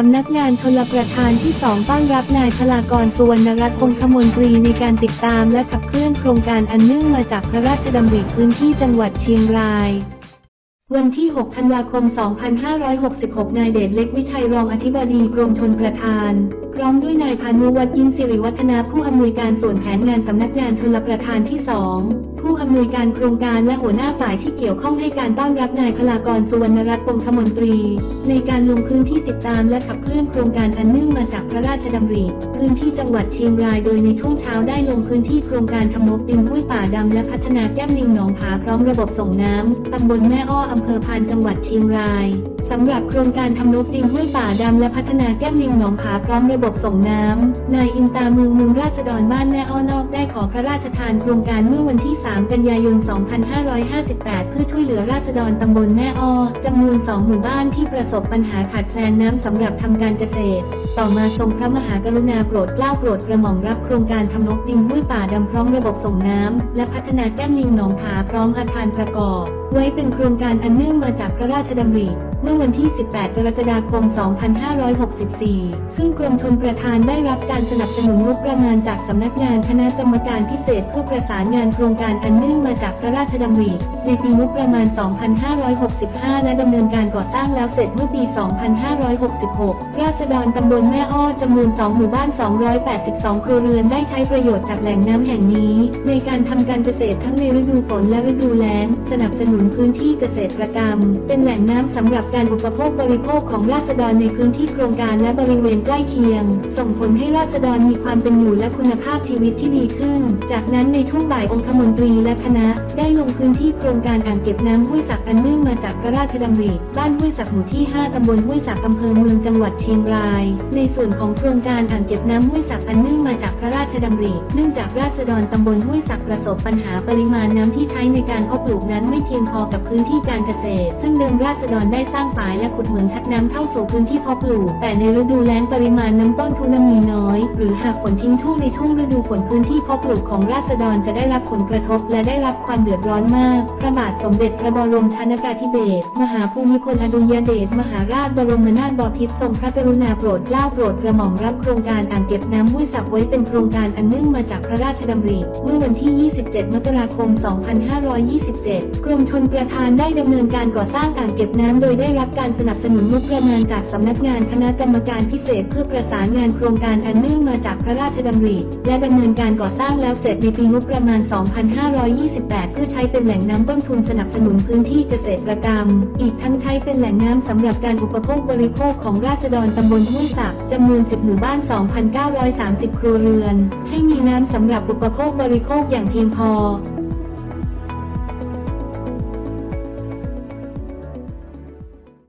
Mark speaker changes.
Speaker 1: สำนักงานชลประทานที่ 2ต้อนรับนายพลากรสุวรรณรัตน์องคมนตรีในการติดตามและขับเคลื่อนโครงการอันเนื่องมาจากพระราชดำริพื้นที่จังหวัดเชียงราย วันที่ 6 ธันวาคม 2566 นายเดชเล็กวิชัยรองอธิบดีกรมชลประทาน พร้อมด้วยนายพานุวัฒน์ยิ้มสิริวัฒนาผู้อำนวยการส่วนแผนงานสำนักงานชลประทานที่ 2 ผู้อำนวยการโครงการและหัวหน้าฝ่ายที่เกี่ยวข้องให้การต้อนรับนายพลากรสุวรรณรัตน์ปงคมนตรี ในการลงพื้นที่ติดตามและขับเคลื่อนโครงการอันเนื่องมาจากพระราชดำริ พื้นที่จังหวัดเชียงรายโดยในช่วงเช้าได้ลงพื้นที่โครงการทำนบดินห้วยป่าดำและพัฒนาแก้มลิงหนองผาพร้อมระบบส่งน้ำตำบลแม่อ้ออำเภอพานจังหวัดเชียงรายสำหรับโครงการทำนบดินห้วยป่าดำและพัฒนาแก้มลิงหนองผาพร้อมระบบส่งน้ำนายอินตามืองมืองราษฎรบ้านแม่อ้อนอกได้ขอพระราชทานโครงการเมื่อวันที่ 3 กันยายน 2558 เพื่อช่วยเหลือราษฎรตำบลแม่อ้อจำนวน 2 หมู่บ้านที่ประสบปัญหาขาดแคลนน้ำสำหรับทำการเกษตร ต่อมาทรงพระมหากรุณาโปรดเกล้าโปรดกระหม่อมรับโครงการทำนบดินห้วยป่าดำพร้อมระบบส่งน้ำและพัฒนาแก้มลิงหนองผาพร้อมอาคารประกอบ ไว้เป็นโครงการอันเนื่องมาจากพระราชดำริ เมื่อวันที่ 18 กรกฎาคม 2564 ซึ่งกรมชลประทานได้รับการสนับสนุนงบประมาณจากสำนักงานคณะกรรมการพิเศษเพื่อประสานงานโครงการอันเนื่องมาจากพระราชดำริในปีงบประมาณ 2565 และดำเนินการก่อสร้างแล้วเสร็จเมื่อปี 2566 ราษฎรตำบลแม่อ้อจำนวน 2 หมู่บ้าน 282 ครัวเรือนได้ใช้ประโยชน์จากแหล่งน้ำแห่งนี้ ในการทำการเกษตรทั้งในฤดูฝนและฤดูแล้ง สนับสนุนพื้นที่เกษตรกรรม เป็นแหล่งน้ำสำหรับการอุปโภคบริโภคของราษฎรในพื้นที่โครงการและบริเวณใกล้เคียง ส่งผลให้ราษฎรมีความเป็นอยู่และคุณภาพชีวิตที่ดีขึ้น จากนั้นในช่วงบ่ายองคมนตรีและคณะ ได้ลงพื้นที่โครงการอ่างเก็บน้ำห้วยสักอันเนื่องมาจากพระราชดำริบ้านห้วยสักหมู่ที่ 5ตำบลห้วยสักอำเภอเมืองจังหวัดเชียงราย ในส่วนของโครงการอ่างเก็บน้ำห้วยสักอันเนื่องมาจากพระ ดำริ เนื่องจากราษฎรตำบลห้วยสักประสบปัญหาปริมาณน้ำที่ใช้ในการเพาะปลูกนั้นไม่เพียงพอกับพื้นที่การเกษตร ซึ่งเดิมราษฎรได้สร้างฝายและขุดเหมืองชักน้ำเข้าสู่พื้นที่เพาะปลูก แต่ในฤดูแล้งปริมาณน้ำต้นทุนมีน้อย หรือหากฝนทิ้งช่วงในช่วงฤดูฝนพื้นที่เพาะปลูกของราษฎรจะได้รับผลกระทบและได้รับความเดือดร้อนมาก พระบาทสมเด็จพระบรมชนากาธิเบศรมหาภูมิพลอดุลยเดชมหาราชบรมนาถบพิตรทรงพระกรุณาโปรดเกล้าโปรดกระหม่อมรับโครงการอ่างเก็บน้ำห้วยสักไว้เป็นโครงการอันเนื่องมาจากพระราชดำริ เมื่อวันที่ 27 มกราคม 2527 กรมชลประทานได้ดำเนินการก่อสร้างอ่างเก็บน้ำโดยได้รับการสนับสนุนงบประมาณจากสำนักงานคณะกรรมการพิเศษเพื่อประสานงานโครงการอันเนื่องมาจากพระราชดำริ และดำเนินการก่อสร้างแล้วเสร็จในปีงบประมาณ 2528 เพื่อใช้เป็นแหล่งน้ำต้นทุนสนับสนุนพื้นที่เกษตรกรรม อีกทั้งใช้เป็นแหล่งน้ำสำหรับการอุปโภคบริโภคของราษฎรตำบลห้วยสักจำนวน 10 หมู่บ้าน 2,930 ครัวเรือนให้มีน้ำสำหรับอุปโภคบริโภคอย่างเพียงพอ